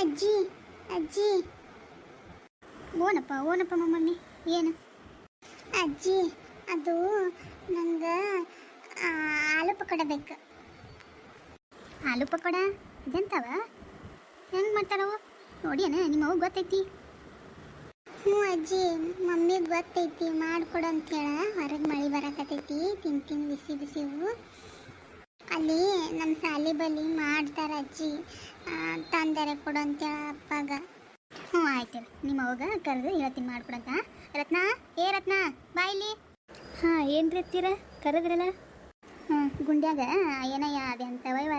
ಅಜ್ಜಿ ಅಜ್ಜಿ. ಓನಪ್ಪ ಓನಪ್ಪ ಮಮ್ಮಿ ಏನು? ಅಜ್ಜಿ, ಅದು ನಂಗೆ ಆಲೂ ಪಕೋಡ ಬೇಕು. ಆಲೂ ಪಕೋಡ? ಇದೆಂತವ? ಹೆಂಗೆ ಮಾಡ್ತಾರವು ನೋಡಿ ಅಣ್ಣ, ನಿಮ್ಮ ಅವ್ವ ಗೊತ್ತೈತಿ. ಹ್ಞೂ ಅಜ್ಜಿ, ಮಮ್ಮಿಗೆ ಗೊತ್ತೈತಿ. ಮಾಡ್ಕೊಡು ಅಂತೇಳ ಹೊರಗೆ ಮಳೆ ಬರಕತ್ತೈತಿ. ತಿಂತೀನಿ ಬಿಸಿ ಬಿಸಿ ಬಿಸಿವು ಅಲ್ಲಿ ನಮ್ಮ ಸಾಲಿ ಬಲಿ ಮಾಡ್ತಾರ ಅಜ್ಜಿ. ತಂದರೆ ಕೊಡು ಅಂತೇಳ ಅಪ್ಪಾಗ. ಹ್ಞೂ ಆಯ್ತು. ನಿಮ್ಮ ಅವಾಗ ಕರೆದು ಹೇಳ್ತೀನಿ ಮಾಡ್ಕೊಡಂತ ರತ್ನ ಏ ರತ್ನ ಬಾಯ್ಲಿ ಹಾಂ ಏನು ರೀತಿರ ಕರೆದ್ರಲ್ಲ? ಹ್ಞೂ ಗುಂಡ್ಯಾಗ ಏನಯ್ಯ ಅದೇ ಅಂತವ ಇವ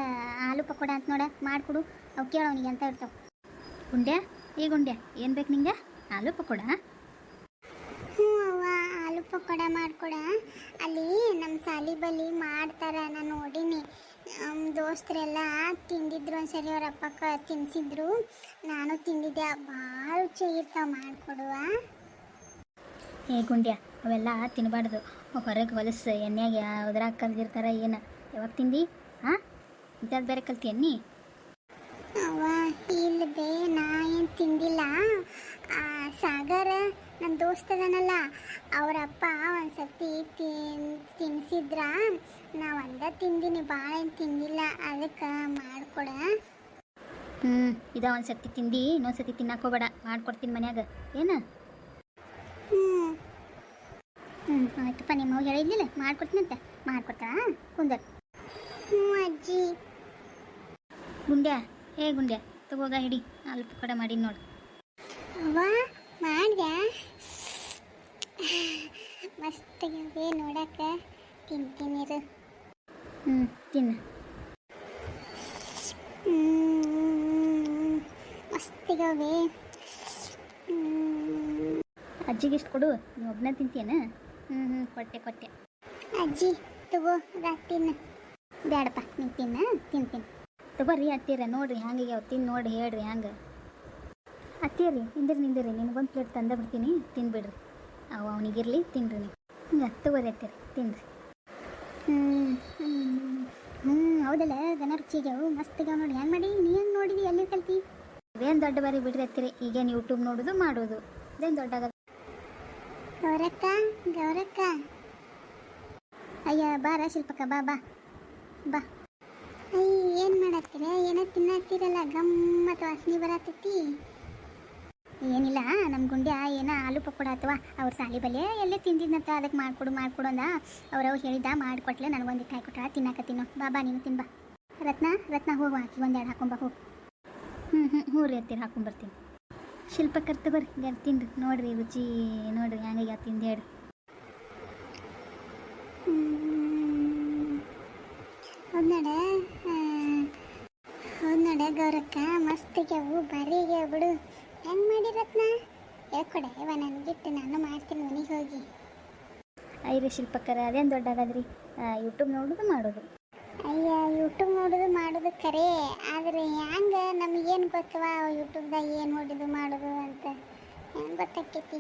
ಆಲೂ ಪಕೋಡ ಅಂತ ನೋಡ ಮಾಡಿಕೊಡು. ಅವು ಕೇಳು ಅವನಿಗೆ ಅಂತ ಇರ್ತಾವೆ ಗುಂಡ್ಯ? ಏ ಗುಂಡ್ಯ ಏನು ಬೇಕು ನಿಂಗೆ? ಆಲೂ ಪಕೋಡ ಹ್ಞೂ ಅವ್ವ ಆಲೂ ಪಕೋಡ ಮಾಡ್ಕೊಡ. ಅಲ್ಲಿ ನಮ್ಮ ಸಾಲಿ ಬಲಿ ಮಾಡ್ತಾರೆ ನಾನು ನೋಡೀನಿ. ನಮ್ಮ ದೋಸ್ತರೆಲ್ಲ ತಿಂದಿದ್ರು ಒಂದ್ಸರಿ ಅವ್ರ ಅಪ್ಪಕ್ಕ ತಿನ್ಸಿದ್ರು. ನಾನು ತಿಂದಿದ್ದೆ. ಭಾಳ ರುಚಿಯಾಗಿರ್ತಾವ ಮಾಡಿಕೊಡುವ ಮಾಡ್ಕೊಡುವ. ಏ ಗುಂಡ್ಯ ಅವೆಲ್ಲ ತಿನ್ನಬಾರ್ದು ಹೊರಗೆ ಹೊಲಸು ಎಣ್ಣೆಗೆ ಯಾವ್ದ್ರಾಗ ಕಲ್ದಿರ್ತಾರ ಏನು? ಯಾವಾಗ ತಿಂದಿ? ಹಾಂ ಇಂಥದ್ದು ಬೇರೆ ಕಲ್ತಿ ಅವ ಅವ್ವ ಇಲ್ಲದೆ ನಾ ಏನು ತಿಂದಿಲ್ಲ. ಆ, ಸಾಗರ ನನ್ನ ದೋಸ್ತ ಅವರಪ್ಪ ಅವ್ರ ಅಪ್ಪ ಒಂದ್ಸತಿ ತಿನ್ ತಿನ್ಸಿದ್ರ ನಾ ಒಂದ ತಿಂದಿನಿ ಭಾಳ ಏನು ತಿಂದಿಲ್ಲ. ಅದಕ್ಕೆ ಮಾಡ್ಕೊಡ. ಹ್ಞೂ ಇದ ಒಂದು ಸರ್ತಿ ತಿಂದು ಇನ್ನೊಂದು ಸರ್ತಿ ತಿನ್ನಕ್ಕೆ ಹೋಗ್ಬೇಡ. ಮಾಡ್ಕೊಡ್ತೀನಿ ಮನ್ಯಾಗ. ಏನು? ಹ್ಞೂ ಹ್ಞೂ ಆಯ್ತಪ್ಪ ನಿಮ್ಮ ಹೇಳಿದ್ದಿಲ್ಲ ಮಾಡ್ಕೊಡ್ತೀನಂತೆ. ಮಾಡ್ಕೊಡ್ತಾ ಕುಂದರ್. ಹ್ಞೂ ಅಜ್ಜಿ. ಗುಂಡ್ಯಾ? ಏ ಗುಂಡ್ಯಾ ತಗೋಗ ಹಿಡಿ. ಅಲ್ಪ ಕಡೆ ಮಾಡಿ ನೋಡು. ಅವ್ವ ಮಾಡ್ದೆ ಮಸ್ತಾಗವೆ ನೋಡಕ್ಕೆ ತಿಂತೀನಿರು ಹ್ಞೂ ತಿನ್ನ. ಮಸ್ತಿಗವೆ. ಅಜ್ಜಿಗೆ ಇಷ್ಟು ಕೊಡು ನೀವು ಒಬ್ಬನೇ ತಿಂತೀಯನ? ಹ್ಞೂ ಹ್ಞೂ ಕೊಟ್ಟೆ ಕೊಟ್ಟೆ. ಅಜ್ಜಿ ತಗೋ ತಿನ್ನ. ಬೇಡಪ್ಪ ನೀ ತಿನ್ನ ತಿಂತೀನಿ ತಗೋರಿ ಅತ್ತೀರ ನೋಡ್ರಿ ಹ್ಯಾಂಗೆ ತಿಂದು ನೋಡಿ ಹೇಳ್ರಿ ಹ್ಯಾಂಗೆ. ಅತ್ತೀರಿ ನಿಂದಿರಿ ನಿಂದಿರಿ ನಿನಗೊಂದು ಪ್ಲೇಟ್ ತಂದ ಬಿಡ್ತೀನಿ ತಿನ್ಬಿಡ್ರಿ. ಅವು ಅವನಿಗಿರ್ಲಿ ತಿನ್ರಿ ನೀವು. ಹಿಂಗೆ ತಗೋರಿ ಅತ್ತೀರಿ ತಿನ್ರಿ ಹ್ಞೂ ಹ್ಞೂ ಹೌದಲ್ಲ ದನ ಮಸ್ತ್ ಗಾವ್ ನೋಡಿ ಹೆಂಗೆ ಮಾಡಿ ನೀ ಹೆಂಗ್ ನೋಡಿದಿ ಎಲ್ಲಿ ಕಲ್ತಿ? ಏನ್ ದೊಡ್ಡ ಬಾರಿ ಈಗ ಈಗೇನು ಯೂಟ್ಯೂಬ್ ನೋಡೋದು ಮಾಡೋದು. ಇದೇನು ದೊಡ್ಡ ಗೌರಕ್ಕ ಗೌರಕ್ಕ. ಅಯ್ಯ ಬಾರ ಶಿಲ್ಪಕ್ಕ ಬಾ ಬಾ. ಬಾ. ಅಯ್ಯ ಏನು ಮಾಡತ್ತೀರ? ಏನ ತಿನ್ನತ್ತೀರಲ್ಲ ಗಮ್ಮತ್ ವಾಸನೆ ಬರತ್ತೈತಿ ಗುಂಡ್ಯ ಏನ ಆಲೂ ಪಕೋಡ ಅಥವಾ ಅವ್ರ ಸಾಲಿ ಬಲ್ಲೆ ಎಲ್ಲೇ ತಿಂದಿದ್ನಂತ ಅದಕ್ಕೆ ಮಾಡ್ಕೊಡು ಮಾಡ್ಕೊಡು ಅಂದ ಅವ್ರು ಹೇಳಿದ ಮಾಡಿಕೊಟ್ಲೆ ನನಗೊಂದು ಕಾಯಿ ಕೊಟ್ಟ ತಿನ್ನಕತ್ತೀನೋ ಬಾಬಾ ನೀನು ತಿನ್ಬಾ ರತ್ನ ರತ್ನ ಹೋಗು ಹಾಕಿ ಒಂದೆರಡು ಹಾಕೊಂಬ ಹೋಗು ಹ್ಞೂ ಹ್ಞೂ ಹ್ಞೂ ರೀ ಹತ್ತಿರ ಹಾಕೊಂಬರ್ತೀನಿ ಶಿಲ್ಪ ಕರ್ತ ಬರ್ರಿ ಗರ್ ತಿನ್ರಿ ನೋಡ್ರಿ ರುಚಿ ನೋಡ್ರಿ ಹಂಗ ತಿಂದು ಹ್ಞೂ ಹೌದು ನಡೆ ಹೌದು ಮಸ್ತ್ ಗೌರಕ್ಕ ಮಸ್ತಿಗೆವು ಬರೀಗೆ ಬಿಡು ಹೆಂಗೆ ಮಾಡಿ ರತ್ನ ಹೇಳ್ಕೊಡೆ ಇವ ನನಗಿಟ್ಟು ನಾನು ಮಾಡ್ತೀನಿ ಮನೆಗೆ ಹೋಗಿ. ಐರಿ ಶಿಲ್ಪಕ್ಕರ ಅದೇನು ದೊಡ್ಡದಾದ್ರಿ? ಯೂಟ್ಯೂಬ್ ನೋಡೋದು ಮಾಡೋದು. ಅಯ್ಯ ಯೂಟ್ಯೂಬ್ ನೋಡೋದು ಮಾಡೋದು ಕರೆ ಆದರೆ ಹೆಂಗೆ ನಮಗೇನು ಗೊತ್ತವ ಯೂಟ್ಯೂಬ್ದಾಗ ಏನು ನೋಡೋದು ಮಾಡೋದು ಅಂತ? ಹೆಂಗೆ ಗೊತ್ತಾಕೈತಿ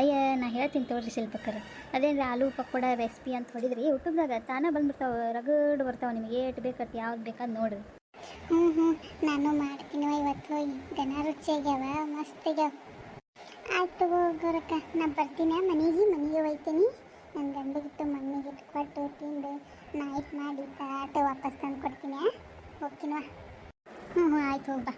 ಅಯ್ಯ ನಾ ಹೇಳ್ತೀನಿ ತೊಗೊಳ್ರಿ ಶಿಲ್ಪಕ್ಕರ ಅದೇನು ಆಲೂ ಪಕೋಡ ರೆಸಿಪಿ ಅಂತ ಹೊಡಿದ್ರಿ ಯೂಟ್ಯೂಬ್ದಾಗ ತಾನೇ ಬಂದ್ಬಿಡ್ತಾವೆ ರಗಡ್ ಬರ್ತಾವೆ ನಿಮಗೆ ಏಟ್ ಬೇಕತ್ ಯಾವ್ದು ಬೇಕಾದ್ ನೋಡ್ರಿ. ಹ್ಞೂ ಹ್ಞೂ ನಾನು ಮಾಡ್ತೀನಿ ಇವತ್ತು ಹೋಗಿ ದನ ರುಚಿಯಾಗ್ಯಾವ ಮಸ್ತಿಗ್ಯಾವ. ಆಯ್ತು ಗೌರಕ್ಕ, ನಾ ಬರ್ತೀನಿ. ಮನೆಗೆ ಮನೆಗೆ ಹೋಯ್ತೀನಿ. ನನ್ನ ಗಂಡಗಿಟ್ಟು ಮಮ್ಮಿಗಿಟ್ಟು ಕೊಟ್ಟು ತಿಂದು ನೈಟ್ ಮಾಡಿ ಆಟೋ ವಾಪಸ್ ತಂದು ಕೊಡ್ತೀನಿ ಹೋಗ್ತೀನವ ಹ್ಞೂ ಹ್ಞೂ ಆಯ್ತು ಹೋಗ್ಬಾ